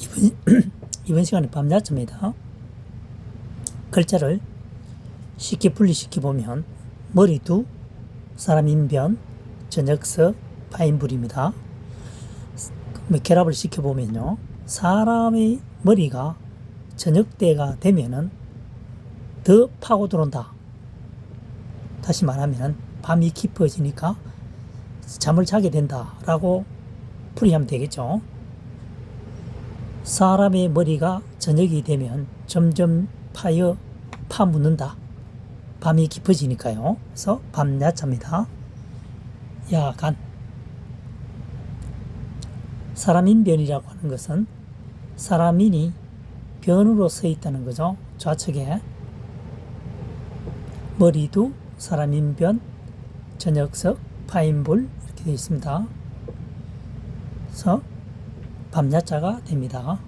이번, 이번 시간에 밤야자입니다. 글자를 쉽게 분리시켜 보면 머리두, 사람 인변, 저녁석, 파인불입니다. 결합을 시켜 보면요, 사람의 머리가 저녁 때가 되면은 더 파고 들어온다. 다시 말하면 밤이 깊어지니까 잠을 자게 된다라고 풀이하면 되겠죠. 사람의 머리가 저녁이 되면 점점 파여 파묻는다. 밤이 깊어지니까요. 그래서 밤야자입니다. 야간. 사람인변이라고 하는 것은 사람인이 변으로 서 있다는 거죠. 좌측에 머리도 사람인변, 저녁석, 파인불 이렇게 되어 있습니다. 그래서 밤야자가 됩니다.